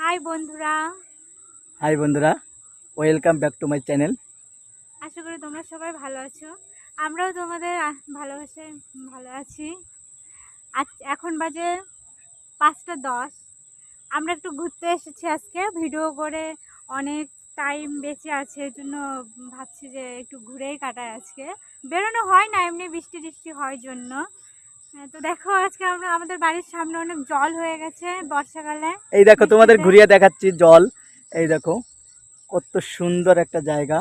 High বন্ধুরা। Hi বন্ধুরা welcome back to my channel আশা করি তোমরা সবাই ভালো আছো। আমরাও তোমাদের ভালোবাসায় ভালো আছি। আজ এখন বাজে পাঁচটা দশ। আমরা একটু ঘুরতে এসেছি আজকে ভিডিও করে অনেক টাইম বেঁচে আছে এই জন্য ভাবছি যে একটু ঘুরেই কাটায় আজকে। বেরোনো হয় না এমনি বৃষ্টি টিষ্টি হয় জন্য। তো দেখো আজকে আমরা আমাদের বাড়ির সামনে অনেক জল হয়ে গেছে বর্ষাকালে। এই দেখো তোমাদের ঘুরিয়ে দেখাচ্ছি জল। এই দেখো কত সুন্দর একটা জায়গা।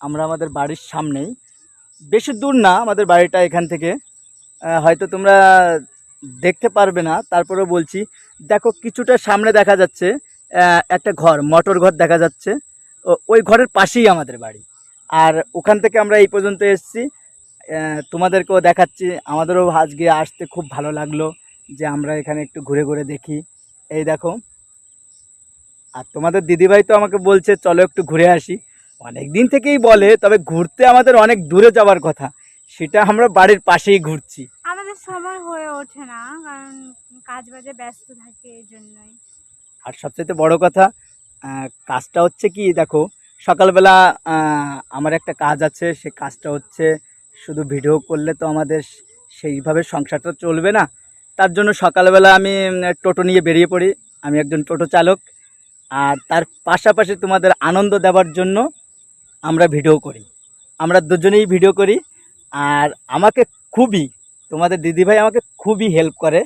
আমরা আমাদের বাড়ির সামনেই। বেশি দূর না আমাদের বাড়িটা এখান থেকে। হয়তো তোমরা দেখতে পারবে না তারপরেও বলছি। দেখো কিছুটা সামনে দেখা যাচ্ছে একটা ঘর মোটর ঘর দেখা যাচ্ছে। ওই ঘরের পাশেই আমাদের বাড়ি। আর ওখান থেকে আমরা এই পর্যন্ত এসেছি। তোমাদেরকেও দেখাচ্ছি। আমাদেরও আজকে আসতে খুব ভালো লাগল যে আমরা এখানে একটু ঘুরে ঘুরে দেখি। এই দেখো। আর তোমাদের দিদিভাই তো আমাকে বলছে চলো একটু ঘুরে আসি। অনেক দিন থেকেই বলে তবে ঘুরতে আমাদের অনেক দূরে যাওয়ার কথা। সেটা আমরা বাড়ির পাশেই ঘুরছি। আমাদের সময় হয়ে ওঠে না কারণ কাজ বাজে ব্যস্ত থাকে এই জন্যই। আর সবচেয়ে বড় কথা কাজটা হচ্ছে কি দেখো সকালবেলা আমার একটা কাজ আছে সে কাজটা হচ্ছে শুধু ভিডিও করলে তো আমাদের সেইভাবে সংসারটা চলবে না। তার জন্য সকালবেলা আমি টোটো নিয়ে বেরিয়ে পড়ি। আমি একজন টোটো চালক। আর তার পাশাপাশি তোমাদের আনন্দ দেওয়ার জন্য আমরা ভিডিও করি। আমরা দুজনেই ভিডিও করি। আর আমাকে খুবই তোমাদের দিদিভাই আমাকে খুবই হেল্প করে।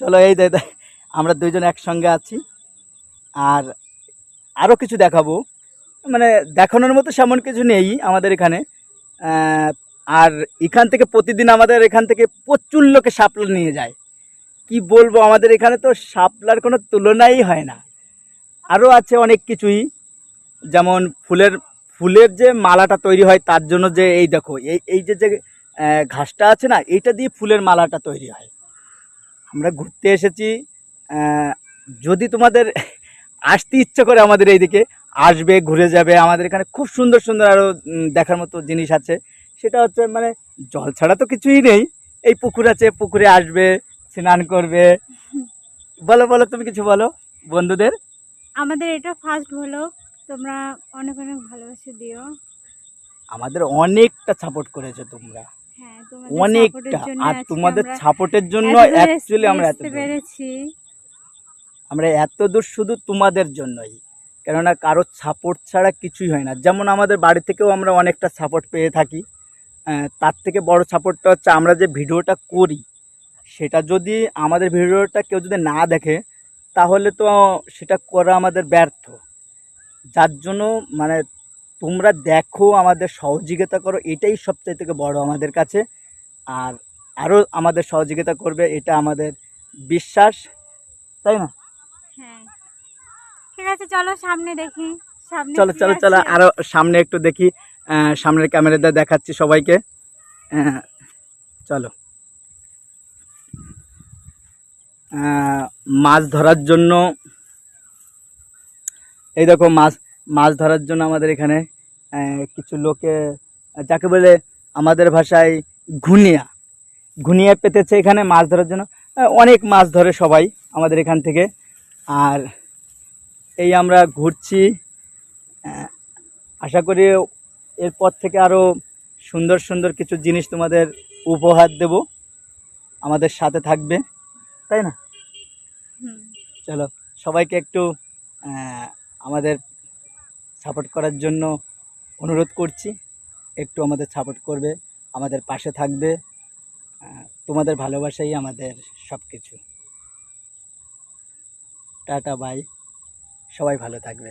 চলো এই দে দে, আমরা দুইজন একসঙ্গে আছি। আর আরও কিছু দেখাবো। মানে দেখানোর মতো সেমন কিছু নেই আমাদের এখানে। আর এখান থেকে প্রতিদিন আমাদের এখান থেকে প্রচুর লোকে শাপলা নিয়ে যায়। কি বলব, আমাদের এখানে তো শাপলার কোনো তুলনাই হয় না। আরও আছে অনেক কিছুই, যেমন ফুলের ফুলের যে মালাটা তৈরি হয় তার জন্য যে এই দেখো, এই এই যে যে ঘাসটা আছে না এইটা দিয়ে ফুলের মালাটা তৈরি হয়। আমরা ঘুরতে এসেছি যদি তোমাদের আসতে ইচ্ছে করে আমাদের এইদিকে আসবে ঘুরে যাবে। আমাদের এখানে খুব সুন্দর সুন্দর আরও দেখার মতো জিনিস আছে। সেটা হচ্ছে মানে জল ছাড়া তো কিছুই নেই। এই পুকুর আছে পুকুরে আসবে স্নান করবে। বলো বলো তুমি কিছু বলো বন্ধুদের। আমাদের এটা ফার্স্ট হলো তোমরা অনেক অনেক ভালোবাসা দিও। আমাদের অনেকটা সাপোর্ট করেছ তোমরা। হ্যাঁ তোমাদের অনেকটা। আর তোমাদের সাপোর্টের জন্য অ্যাকচুয়ালি আমরা এত পেরেছি। আমরা এত দূর শুধু তোমাদের জন্যই, কেননা কারোর সাপোর্ট ছাড়া কিছুই হয় না। যেমন আমাদের বাড়ি থেকেও আমরা অনেকটা সাপোর্ট পেয়ে থাকি। তার থেকে বড় সাপোর্টটা হচ্ছে আমরা যে ভিডিওটা করি, সেটা যদি আমাদের ভিডিওটা কেউ যদি না দেখে, তাহলে তো সেটা করা আমাদের ব্যর্থ। যার জন্য মানে তোমরা দেখো, আমাদের সহযোগিতা করো, এটাই সবচেয়ে থেকে বড় আমাদের কাছে। আর আরও আমাদের সহযোগিতা করবে, এটা আমাদের বিশ্বাস, তাই না? হ্যাঁ। ঠিক আছে চলো সামনে দেখি। সামনে চলো চলো চলো? আরও সামনে একটু দেখি। সামনের ক্যামেরাতে দেখাচ্ছি সবাইকে। চলো। আহ, মাছ ধরার জন্য এই দেখো মাছ মাছ ধরার জন্য আমাদের এখানে কিছু লোকে যাকে বলে আমাদের ভাষায় ঘুনিয়া। ঘুনিয়া পেতেছে এখানে মাছ ধরার জন্য। অনেক মাছ ধরে সবাই আমাদের এখান থেকে। আর এই আমরা ঘুরছি আশা করি এরপর থেকে আরও সুন্দর সুন্দর কিছু জিনিস তোমাদের উপহার দেব। আমাদের সাথে থাকবে তাই না? চলো সবাইকে একটু আমাদের সাপোর্ট করার জন্য অনুরোধ করছি। একটু আমাদের সাপোর্ট করবে আমাদের পাশে থাকবে তোমাদের ভালোবাসাই আমাদের সব কিছু টাটা বাই সবাই ভালো থাকবে।